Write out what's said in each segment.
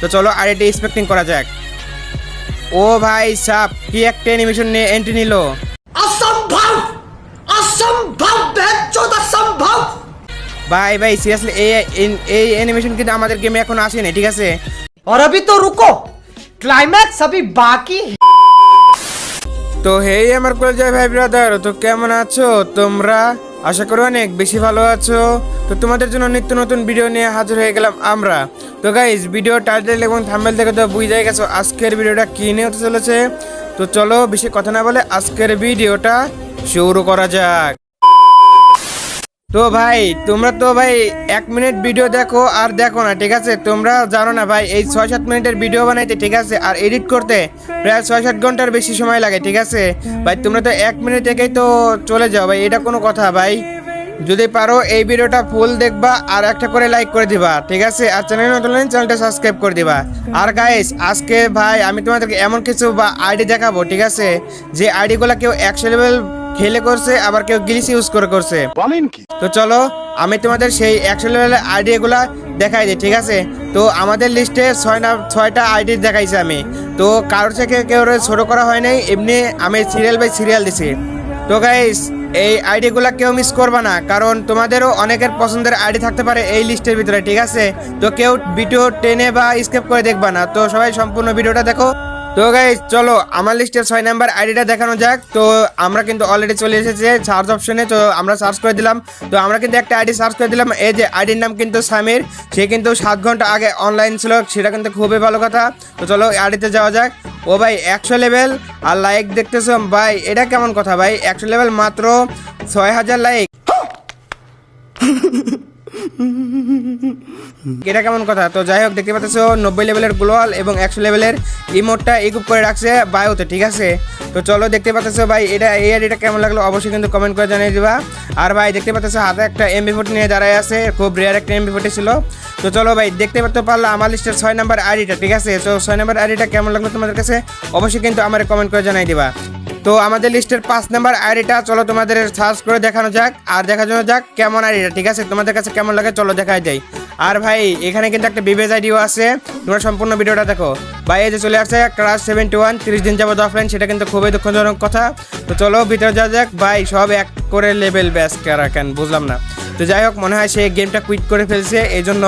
তো চলো আইডিটা এক্সপেক্টিং করা যাক ও ভাই সাপ কি একটা অ্যানিমেশন নিয়ে এন্ট্রি নিল असंभव असंभव बेचोद असंभव ভাই ভাই সিরিয়াসলি এই এই- এই অ্যানিমেশন কিন্তু আমাদের গেমে এখন আসেনি ঠিক আছে और अभी तो रुको क्लाइमैक्स अभी बाकी है তো হেই আমার কলেজের ভাই ব্রাদার তো কেমন আছো তোমরা আশা করি অনেক বেশি ভালো আছো। তো তোমাদের জন্য নিত্য নতুন ভিডিও নিয়ে হাজির হয়ে গেলাম আমরা। তো গাইজ ভিডিও টাইটেল এবং থাম্বেল থেকে তো বুঝে গেছো আজকের ভিডিওটা কী নিয়ে হতে চলেছে। তো চলো বেশি কথা না বলে আজকের ভিডিওটা শুরু করা যাক। তো ভাই, তোমরা তো ভাই এক মিনিট ভিডিও দেখো আর দেখো না, ঠিক আছে? তোমরা জানো না ভাই, এই ছয় সাত মিনিটের ভিডিও বানাইতে, ঠিক আছে? আর এডিট করতে প্রায় ছয় সাত ঘণ্টার বেশি সময় লাগে, ঠিক আছে? ভাই, তোমরা তো এক মিনিট থেকেই তো চলে যাও ভাই, এটা কোনো কথা ভাই। যদি পারো এই ভিডিওটা ফুল দেখবা আর একটা করে লাইক করে দিবা, ঠিক আছে? আর চ্যানেল নতুন চ্যানেলটা সাবস্ক্রাইব করে দিবা। আর গাইস আজকে ভাই, আমি তোমাদেরকে এমন কিছু বা আইডি দেখাবো, ঠিক আছে? যে আইডিগুলো কেউ লেভেল খেলে করছে আবার কেউ গিলিস ইউজ করে করছে। বলেন কি? তো চলো আমি তোমাদের সেই একশো লেভেলের আইডিয়াগুলো দেখাই দিই ঠিক আছে? তো আমাদের লিস্টে ছয় না ছয়টা আইডি দেখাইছি আমি। তো কারোর থেকে কেউ ছোট করা হয় নাই এমনি আমি সিরিয়াল বাই সিরিয়াল দিছি। তো গাইস এই আইডিগুলো কেউ মিস করবা না কারণ তোমাদেরও অনেকের পছন্দের আইডি থাকতে পারে এই লিস্টের ভিতরে ঠিক আছে? তো কেউ ভিডিও টেনে বা স্কেপ করে দেখবা না। তো সবাই সম্পূর্ণ ভিডিওটা দেখো। তো গাইজ চলো, আমার লিস্টের ছয় নাম্বার আইডিটা দেখানো যাক। তো আমরা কিন্তু অলরেডি চলে এসেছে সার্চ অপশনে তো আমরা সার্চ করে দিলাম। তো আমরা কিন্তু একটা আইডি সার্চ করে দিলাম। এই যে আইডির নাম কিন্তু সামির। সে কিন্তু সাত ঘণ্টা আগে অনলাইন ছিল। সেটা কিন্তু খুবই ভালো কথা। তো চলো আইডিতে যাওয়া যাক। ও ভাই, একশো লেভেল আর লাইক দেখতেছো? ভাই, এটা কেমন কথা ভাই? একশো লেভেল মাত্র ছয় হাজার লাইক এটা কেমন কথা? তো যাই হোক, দেখতে পাচ্ছ, নব্বই লেভেলের গ্লোয়াল এবং একশো লেভেলের ইমোটটা ইকুপ করে রাখছে বায়োতে, ঠিক আছে? তো চলো, দেখতে পাচ্ছ ভাই, এটা, এই আইডিটা কেমন লাগল অবশ্যই কিন্তু কমেন্ট করে জানিয়ে দিবা। আর ভাই, দেখতে পাচ্ছ, হাতে একটা এমবি ফোর্টি নিয়ে দাঁড়ায় আছে, খুব রেয়ার একটা এমবি ফোর্টি ছিল। তো চলো ভাই, দেখতে পারতে পারল আমার লিস্টের ছয় নাম্বার আইডিটা ঠিক আছে? তো ছয় নাম্বার আইডিটা কেমন লাগল তোমাদের কাছে? অবশ্যই কিন্তু আমার কমেন্ট করে জানাই দিবা। তো আমাদের লিস্টের পাঁচ নাম্বার আইডিটা চলো তোমাদের সার্চ করে দেখানো যাক, আর দেখানো যাক কেমন আইডিটা, ঠিক আছে? তোমাদের কাছে কেমন লাগে চলো দেখাই যাই আর ভাই, এখানে কিন্তু একটা বিবেজ আইডিও আছে, তোমরা সম্পূর্ণ ভিডিওটা দেখো। ভাই, এই যে চলে আসছে ক্লাস সেভেন্টি ওয়ান তিরিশ দিন যাবত অফলাইন সেটা কিন্তু খুবই দুঃখজনক কথা। তো চলো ভিতরে যা যাক, ভাই, সব এক করে লেভেল ব্যাস কেন, বুঝলাম না। তো যাই হোক, মনে হয় সে গেমটা কুইট করে ফেলছে এই জন্য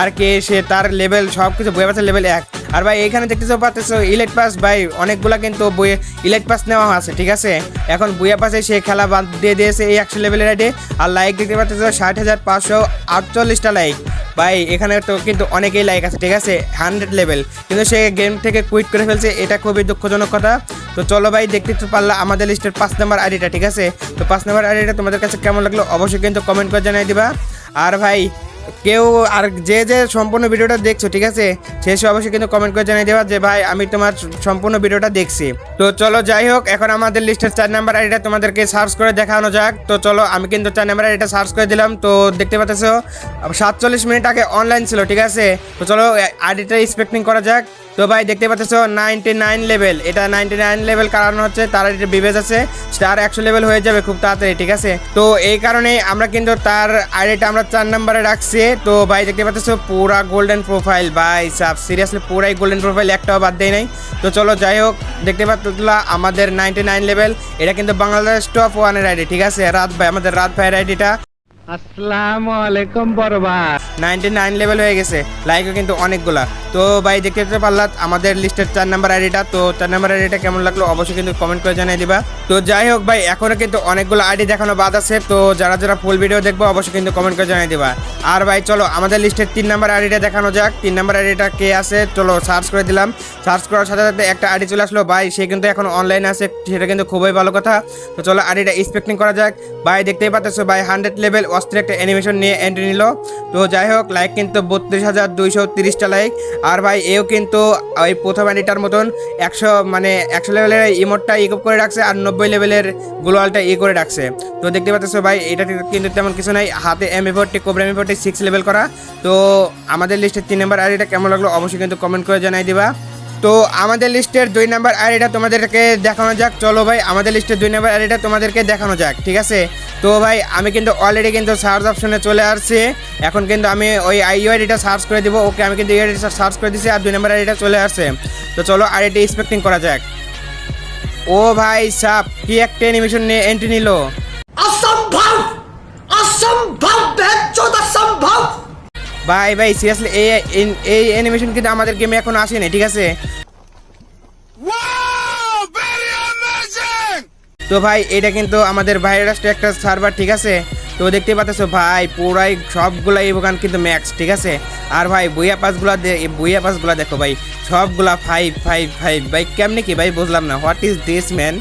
আর কে সে তার লেভেল সব কিছু পাচ্ছে লেভেল এক। আর ভাই, এখানে দেখতেছো পাচ্ছ ইলেট পাস, ভাই, অনেকগুলা কিন্তু বইয়ে ইলেট পাস নেওয়া আছে, ঠিক আছে? এখন বুয়া পাশে সে খেলা বাদ দিয়ে দিয়েছে এই একশো লেভেলের আইডি আর লাইক দেখতে পাচ্ছ ষাট হাজার পাঁচশো আটচল্লিশটা লাইক ভাই, এখানে তো কিন্তু অনেকেই লাইক আছে, ঠিক আছে? হান্ড্রেড লেভেল কিন্তু সে গেম থেকে কুইট করে ফেলছে, এটা খুবই দুঃখজনক কথা। তো চলো ভাই, দেখতে তো পারলা আমাদের লিস্টের পাঁচ নাম্বার আইডিটা ঠিক আছে? তো পাঁচ নাম্বার আইডিটা তোমাদের কাছে কেমন লাগল অবশ্যই কিন্তু কমেন্ট করে জানিয়ে দিবা। আর ভাই কেউ আর যে যে সম্পূর্ণ ভিডিওটা দেখছ, ঠিক আছে? সব অবশ্যই কিন্তু কমেন্ট করে জানিয়ে দেওয়া যে, ভাই, আমি তোমার সম্পূর্ণ ভিডিওটা দেখছি। তো চলো যাই হোক, এখন আমাদের লিস্টের চার নাম্বার আইডিটা তোমাদেরকে সার্চ করে দেখানো যাক। তো চলো, আমি কিন্তু চার নাম্বার আইডিটা সার্চ করে দিলাম। তো দেখতে পাচ্ছ সাতচল্লিশ মিনিট আগে অনলাইন ছিল, ঠিক আছে? তো চলো, আইডিটা এক্সপেক্টিং করা যাক। তো ভাই, দেখতে পাচ্ছ নাইনটি নাইন লেভেল এটা নাইনটি নাইন লেভেল কারণ হচ্ছে, তার এটা বিবেজ আছে, তার একশো লেভেল হয়ে যাবে খুব তাড়াতাড়ি, ঠিক আছে? তো এই কারণে আমরা কিন্তু তার আইডিটা আমরা চার নাম্বারে রাখছি। তো ভাই, দেখতে পাচ্ছ পুরা গোল্ডেন প্রোফাইল ভাই, সাব সিরিয়াসলি পুরাই গোল্ডেন প্রোফাইল একটাও বাদ দেয় নাই। তো চলো, যাই হোক, দেখতে পাচ্ছিলা আমাদের নাইনটি নাইন লেভেল এটা কিন্তু বাংলাদেশ টপ ওয়ানের আইডি ঠিক আছে? রাত ভাই, আমাদের রাত ভাইয়ের আইডিটা আসসালামু আলাইকুম নাইনটি নাইন লেভেল হয়ে গেছে লাইকও কিন্তু অনেকগুলা। তো ভাই দেখতে পারলাম আমাদের লিস্টের চার নাম্বার আইডিটা তো চার নাম্বার আইডিটা কেমন লাগল অবশ্যই কিন্তু কমেন্ট করে জানিয়ে দিবা। তো যাই হোক ভাই, এখনও কিন্তু অনেকগুলো আইডি দেখানো বাদ আছে, তো যারা যারা ফুল ভিডিও দেখব অবশ্যই কিন্তু কমেন্ট করে জানিয়ে দিবা। আর ভাই, চলো, আমাদের লিস্টের তিন নাম্বার আইডিটা দেখানো যাক। তিন নাম্বার আইডিটা কে আছে? চলো সার্চ করে দিলাম। সার্চ করার সাথে সাথে একটা আইডি চলে আসলো। ভাই, সে কিন্তু এখন অনলাইন আছে, সেটা কিন্তু খুবই ভালো কথা। তো চলো আইডিটা এক্সপেক্টিং করা যাক। ভাই, দেখতেই পাচ্ছ, ভাই হান্ড্রেড লেভেল অস্ত্রের একটা অ্যানিমেশন নিয়ে এন্ট্রি নিল। তো যাই হোক লাইক কিন্তু বত্রিশ হাজার দুইশো তিরিশটা লাইক আর ভাই, এও কিন্তু ওই প্রথম আইডিটার মতন একশো মানে একশো লেভেলের ইমোটটা ইকুপ করে রাখছে আর নব্বই লেভেলের গ্লোয়ালটা ই করে রাখছে। তো দেখতে পাচ্ছ ভাই, এটা কিন্তু তেমন কিছু নাই। হাতে এম এফোর্টি কোবরা এম এফোর্টি সিক্স লেভেল করা। তো আমাদের লিস্টের তিন নম্বর এটা কেমন লাগল অবশ্যই কিন্তু কমেন্ট করে জানাই দিবা। তো আমাদের লিস্টের দুই নাম্বার আইডিটা তোমাদেরকে দেখানো যাক। চলো ভাই, আমাদের লিস্টের দুই নাম্বার আইডিটা তোমাদেরকে দেখানো যাক, ঠিক আছে? তো ভাই, আমি কিন্তু অলরেডি কিন্তু সার্চ অপশনে চলে আসছি। এখন কিন্তু আমি ওই আই আইডিটা সার্চ করে দিব। ওকে আমি কিন্তু আইডিটা সার্চ করে দিছি আর দুই নাম্বার আইডিটা চলে আসছে। তো চলো আইডিটি এক্সপেক্টিং করা যাক। ও ভাই, সাপ, কি একটা অ্যানিমেশন নিয়ে এন্ট্রি নিল? ভাই ভাই সিরিয়াসলি এই এই- অ্যানিমেশন কিন্তু আমাদের গেমে এখন আসেনি ঠিক আছে? তো ভাই এটা কিন্তু আমাদের ভাইরাস একটা সার্ভার ঠিক আছে? তো দেখতে পাচ্ছ ভাই পুরাই সবগুলা ইভোগান কিন্তু ম্যাক্স ঠিক আছে? আর ভাই বইয়া পাসগুলা বইয়া পাসগুলা দেখো ভাই সবগুলা ফাইভ ফাইভ ফাইভ ভাই কেমনি কি ভাই বুঝলাম না হোয়াট ইজ দিস ম্যান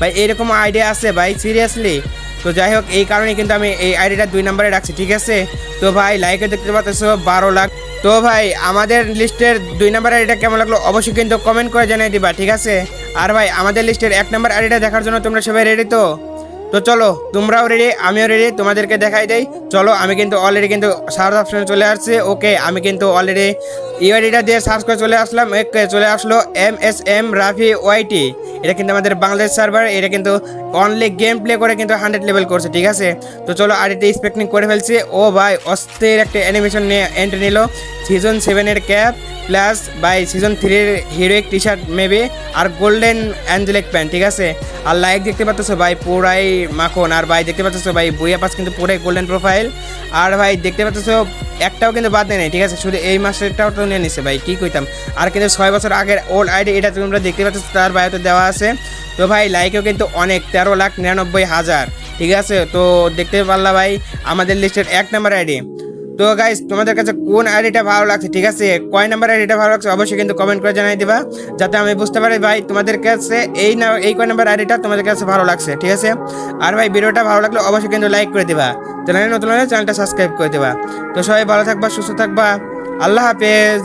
ভাই, এরকম আইডিয়া আছে ভাই সিরিয়াসলি তো যাই হোক, এই কারণে কিন্তু আমি এই আইডিটা দুই নম্বরে রাখছি, ঠিক আছে? তো ভাই লাইকে দেখতে পাচ্ছ, বারো লাখ। তো ভাই, আমাদের লিস্টের দুই নম্বর আইডিটা কেমন লাগল অবশ্যই কিন্তু কমেন্ট করে জানিয়ে দিবা, ঠিক আছে? আর ভাই, আমাদের লিস্টের এক নম্বর আইডিটা দেখার জন্য তোমরা সবাই রেডি তো? তো চলো, তোমরাও রেডি আমিও রেডি তোমাদেরকে দেখাই দেই। চলো, আমি কিন্তু অলরেডি কিন্তু সার্চ অপশনে চলে আসছি। ওকে আমি কিন্তু অলরেডি ইউআইডিটা দিয়ে সার্চ করে চলে আসলাম। ওকে চলে আসলো এম এস এম রাফি ওয়াইটি এটা কিন্তু আমাদের বাংলাদেশ সার্ভার এটা কিন্তু অনলি গেম প্লে করে কিন্তু হান্ড্রেড লেভেল করছে, ঠিক আছে? তো চলো আইডিটা স্পেক্টিং করে ফেলছি। ও ভাই, অস্থির একটা অ্যানিমেশন নিয়ে এন্ট্রি নিল। সিজন সেভেনের ক্যাপ প্লাস বাই সিজন থ্রির হিরোইক টি শার্ট মেবি আর গোল্ডেন অ্যাঞ্জেলিক প্যান্ট ঠিক আছে? আর লাইক দেখতে পাচ্ছ, ভাই, পুরাই মাখন। আর ভাই, দেখতে পাচ্ছ ভাই বইয়া পাস কিন্তু পুরাই গোল্ডেন প্রোফাইল আর ভাই, দেখতে পাচ্ছ একটাও কিন্তু বাদ নেই, ঠিক আছে? শুধু এই মাসেরটাও তো নিয়ে নিছে ভাই, কি কইতাম? আর কিন্তু ছয় বছর আগের ওল্ড আইডি এটা তোমরা দেখতে পাচ্ছ, তার বায়োতে দেওয়া আছে। তো ভাই লাইকেও কিন্তু অনেক, তেরো লাখ নিরানব্বই হাজার, ঠিক আছে? তো দেখতে পারলা ভাই, আমাদের লিস্টের এক নাম্বার আইডি তো গাইস তোমাদের কাছে কোন আইডিটা ভালো লাগছে, ঠিক আছে? কয় নাম্বার আইডিটা ভালো লাগছে, অবশ্যই কিন্তু কমেন্ট করে জানাই দিবা, যাতে আমি বুঝতে পারি ভাই, তোমাদের কাছে এই না, এই কয় নাম্বার আইডিটা তোমাদের কাছে ভালো লাগছে, ঠিক আছে? আর ভাই, ভিডিওটা ভালো লাগলে অবশ্যই কিন্তু লাইক করে দিবা, চ্যানেলে নতুন হলে চ্যানেলটা সাবস্ক্রাইব করে দিবা। তো সবাই ভালো থাকবা, সুস্থ থাকবা, আল্লাহ হাফেজ।